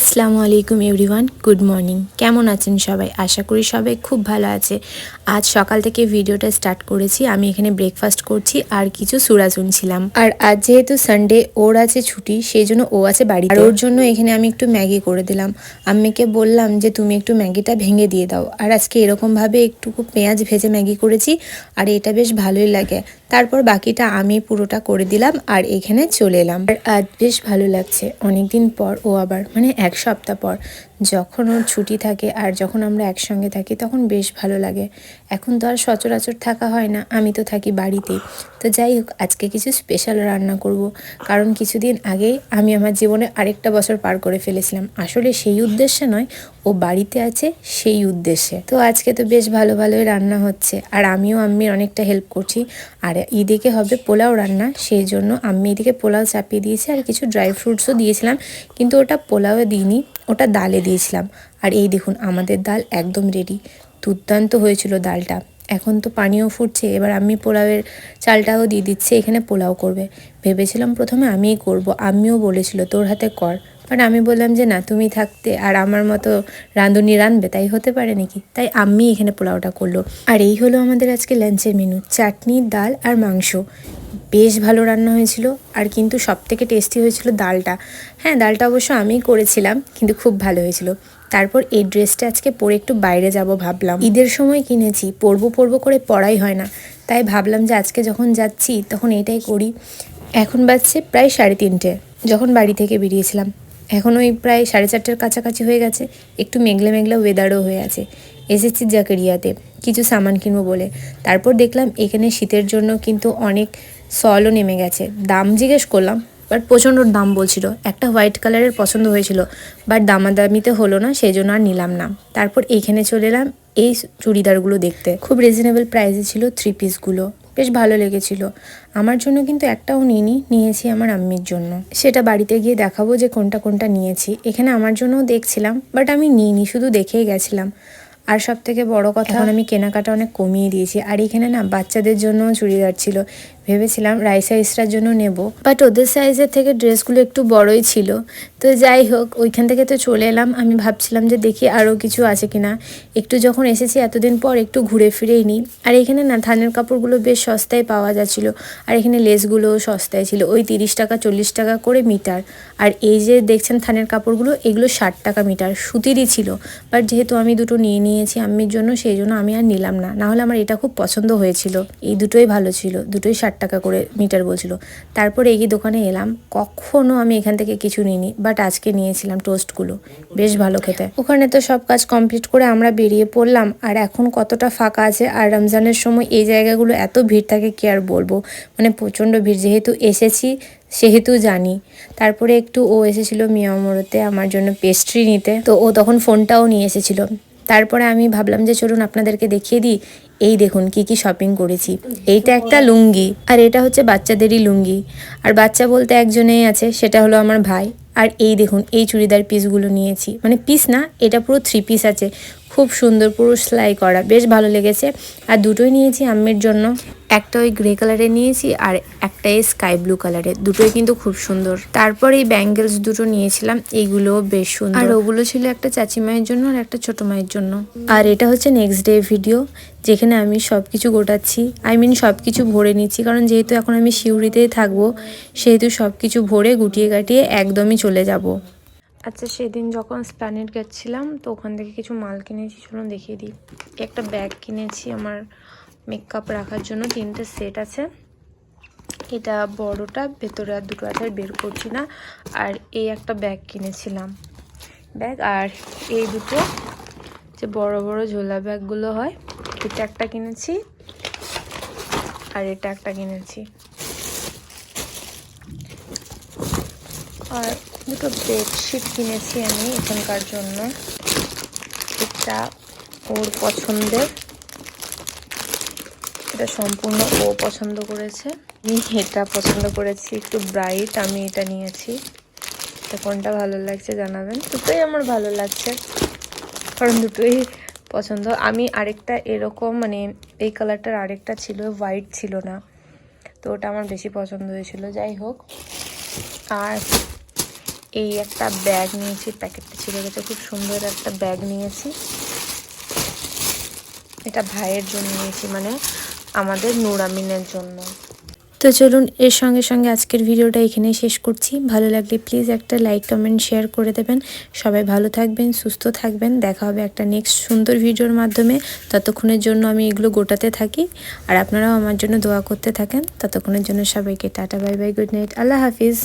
আসসালামু আলাইকুম everyone, good morning. কেমন আছেন সবাই? আশা করি সবাই খুব ভালো আছে। আজ সকাল থেকে ভিডিওটা স্টার্ট করেছি। আমি এখানে ব্রেকফাস্ট করছি আর কিছু সুরা শুনছিলাম। আর আজ যেহেতু সানডে ওর আছে ছুটি সেই জন্য ও আছে বাড়ি আর ওর জন্য এখানে আমি একটু ম্যাগি করে দিলাম। আম্মিকে বললাম যে, তুমি একটু ম্যাগিটা ভেঙে দিয়ে দাও। আর আজকে এরকমভাবে একটু পেঁয়াজ ভেজে ম্যাগি করেছি আর এটা বেশ ভালোই লাগে। তারপর বাকিটা আমি পুরোটা করে দিলাম আর এখানে চলে এলাম। আর আজ বেশ ভালো লাগছে। অনেকদিন পর ও আবার মানে এক সপ্তাহ পর। যখন ওর ছুটি থাকে আর যখন আমরা একসঙ্গে থাকি, তখন বেশ ভালো লাগে। এখন তো আর সচরাচর থাকা হয় না, আমি তো থাকি বাড়িতেই। তো যাই হোক, আজকে কিছু স্পেশাল রান্না করব। কারণ কিছুদিন আগে আমি আমার জীবনে আরেকটা বছর পার করে ফেলেছিলাম। আসলে সেই উদ্দেশ্যে নয়, ও বাড়িতে আছে সেই উদ্দেশ্যে। তো আজকে তো বেশ ভালো ভালোই রান্না হচ্ছে। আর আমিও আম্মির অনেকটা হেল্প করছি। আর এদিকে হবে পোলাও রান্না, সেই জন্য আম্মি এদিকে পোলাও চাপিয়ে দিয়েছে আর কিছু ড্রাই ফ্রুটসও দিয়েছিলাম। কিন্তু ওটা পোলাও দিইনি, ওটা ডালে দিয়েছিলাম। আর এই দেখুন, আমাদের ডাল একদম রেডি দুর্দান্ত হয়েছিল ডালটা। এখন তো পানিও ফুটছে, এবার আমি পোলাওয়ের চালটাও দিয়ে দিচ্ছে, এখানে পোলাও করবে। ভেবেছিলাম প্রথমে আমিই করব আমিও বলেছিল, তোর হাতে কর। বাট আমি বললাম যে, না, তুমি থাকতে আর আমার মতো রাঁধুনি রাঁধবে, তাই হতে পারে নাকি? তাই আমি এখানে পোলাওটা করল। আর এই হলো আমাদের আজকে লাঞ্চের মেনু চাটনি, ডাল আর মাংস। বেশ ভালো রান্না হয়েছিল আর কিন্তু সব থেকে টেস্টি হয়েছিল ডালটা। হ্যাঁ ডালটা অবশ্য আমিই করেছিলাম, কিন্তু খুব ভালো হয়েছিল। তারপর এই ড্রেসটা আজকে পরে একটু বাইরে যাব ভাবলাম। ঈদের সময় কিনেছি, পরবো পরবো করে পড়াই হয় না। তাই ভাবলাম যে আজকে যখন যাচ্ছি তখন এটাই করি। এখন বাজছে প্রায় সাড়ে তিনটে, যখন বাড়ি থেকে বেরিয়েছিলাম। এখন ওই প্রায় সাড়ে চারটের কাছাকাছি হয়ে গেছে, একটু মেঘলা মেঘলা ওয়েদারও হয়ে আছে। এসেছি জাকেরিয়াতে, কিছু সামান কিনবো বলে। তারপর দেখলাম এখানে শীতের জন্য কিন্তু অনেক সলও নেমে গেছে। দাম জিজ্ঞেস করলাম বাট প্রচণ্ড দাম বলছিল। একটা হোয়াইট কালারের পছন্দ হয়েছিল, বাট দামাদামিতে হলো না সেই জন্য আর নিলাম না। তারপর এইখানে চলে এলাম এই চুড়িদারগুলো দেখতে। খুব রিজনেবল প্রাইসে ছিল থ্রি পিসগুলো বেশ ভালো লেগেছিল। আমার জন্য কিন্তু একটাও নিইনি, নিয়েছি আমার আম্মির জন্য। সেটা বাড়িতে গিয়ে দেখাবো যে কোনটা কোনটা নিয়েছি। এখানে আমার জন্যও দেখছিলাম, বাট আমি নিইনি, শুধু দেখেই গেছিলাম। আর সব থেকে বড় কথা আমি কেনাকাটা অনেক কমিয়ে দিয়েছি। আর এখানে না, বাচ্চাদের জন্য চুড়িদার ছিল। ভেবেছিলাম রাইসা ইসরার জন্য নেব। বাট ওদের সাইজের থেকে ড্রেসগুলো একটু বড়ই ছিল। তো যাই হোক, ওইখান থেকে তো চলে এলাম। আমি ভাবছিলাম যে দেখি আরও কিছু আছে কিনা। একটু যখন এসেছি, এতদিন পর একটু ঘুরে ফিরেই নিই আর এখানে না ধানের কাপড়গুলো বেশ সস্তায় পাওয়া যাচ্ছিল। আর এখানে লেসগুলোও সস্তায় ছিল। ওই তিরিশ টাকা, চল্লিশ টাকা করে মিটার। আর এই যে দেখছেন থানের কাপড়গুলো, এগুলো ষাট টাকা মিটার। সুতিরই ছিল। বাট যেহেতু আমি দুটো নিয়ে নিয়েছি আম্মির জন্য, সেই জন্য আমি আর নিলাম না। নাহলে আমার এটা খুব পছন্দ হয়েছিল। এই দুটোই ভালো ছিল, দুটোই ষাট টাকা করে মিটার বলছিল। তারপরে এই দোকানে এলাম, কখনো আমি এখান থেকে কিছু নিইনি বাট আজকে নিয়েছিলাম টোস্টগুলো বেশ ভালো খেতে। ওখানে তো সব কাজ কমপ্লিট করে আমরা বেরিয়ে পড়লাম, আর এখন কতটা ফাঁকা আছে, আর রমজানের সময় এই জায়গাগুলো এত ভিড় থাকে, কি আর বলব? মানে প্রচণ্ড ভিড়, যেহেতু এসেছি, সেহেতু জানি। তারপরে একটু ও এসেছিল মিয়ামরতে আমার জন্য পেস্ট্রি নিতে। তো ও তখন ফোনটাও নিয়ে এসেছিল। তারপরে আমি ভাবলাম যে চলুন আপনাদেরকে দেখিয়ে দিই, এই দেখুন কি কি শপিং করেছি। এইটা একটা লুঙ্গি, আর এটা হচ্ছে বাচ্চাদেরই লুঙ্গি। আর বাচ্চা বলতে একজনেই আছে, সেটা হলো আমার ভাই। আর এই দেখুন, এই চুড়িদার পিসগুলো নিয়েছি। মানে পিস না, এটা পুরো থ্রি পিস আছে। খুব সুন্দর পুরো সেলাই করা বেশ ভালো লেগেছে। আর দুটোই নিয়েছি আম্মের জন্য। একটা ওই গ্রে কালারের নিয়েছি আর একটা এই স্কাই ব্লু কালারের দুটোই কিন্তু খুব সুন্দর। তারপর এই ব্যাঙ্গেলস দুটো নিয়েছিলাম এইগুলোও বেশ সুন্দর। আর ওগুলো ছিল একটা চাচি মায়ের জন্য আর একটা ছোট মায়ের জন্য। আর এটা হচ্ছে নেক্সট ডে ভিডিও যেখানে আমি সব কিছু গোটাচ্ছি। আই মিন সব কিছু ভরে নিচ্ছি কারণ যেহেতু এখন আমি শিউরিতেই থাকব সেহেতু সব কিছু ভরে গুটিয়ে কাটিয়ে একদমই চলে যাব। আচ্ছা সেদিন যখন স্প্ল্যানেট গেছিলাম, তো ওখান থেকে কিছু মাল কিনেছি। চলুন দেখিয়ে দিই। একটা ব্যাগ কিনেছি আমার মেকআপ রাখার জন্য। তিনটে সেট আছে। এটা বড়টা, ভেতরে আর দুটো আছে বের করছি না। আর এই একটা ব্যাগ কিনেছিলাম। ব্যাগ আর এই দুটো, যে বড় বড় ঝোলা ব্যাগগুলো হয়, এটা একটা কিনেছি। আর এটা একটা কিনেছি। আর দুটো বেডশিট কিনেছি আমি এখানকার জন্য। এটা ওর পছন্দের। এটা সম্পূর্ণ ও পছন্দ করেছে। আমি এটা পছন্দ করেছি, একটু ব্রাইট আমি এটা নিয়েছি। এটা কোনটা ভালো লাগছে জানাবেন? দুটোই আমার ভালো লাগছে, কারণ দুটোই পছন্দ। আমি আরেকটা এরকম মানে এই কালারটার আরেকটা ছিল হোয়াইট ছিল না। তো ওটা আমার বেশি পছন্দ হয়েছিল, যাই হোক। আর এই একটা ব্যাগ নিয়েছি প্যাকেটটা ছিঁড়ে গেছে, খুব সুন্দর একটা ব্যাগ নিয়েছি। এটা ভাইয়ের জন্য নিয়েছি মানে আমাদের নুরামিনের জন্য। তো চলুন, এর সঙ্গে সঙ্গে আজকের ভিডিওটা এখানেই শেষ করছি। ভালো লাগলে প্লিজ একটা লাইক কমেন্ট শেয়ার করে দেবেন। সবাই ভালো থাকবেন, সুস্থ থাকবেন। দেখা হবে একটা নেক্সট সুন্দর ভিডিওর মাধ্যমে। ততক্ষণের জন্য আমি এগুলো গোটাতে থাকি। আর আপনারাও আমার জন্য দোয়া করতে থাকেন। ততক্ষণের জন্য সবাইকে tata bye bye good night আল্লাহ হাফিজ।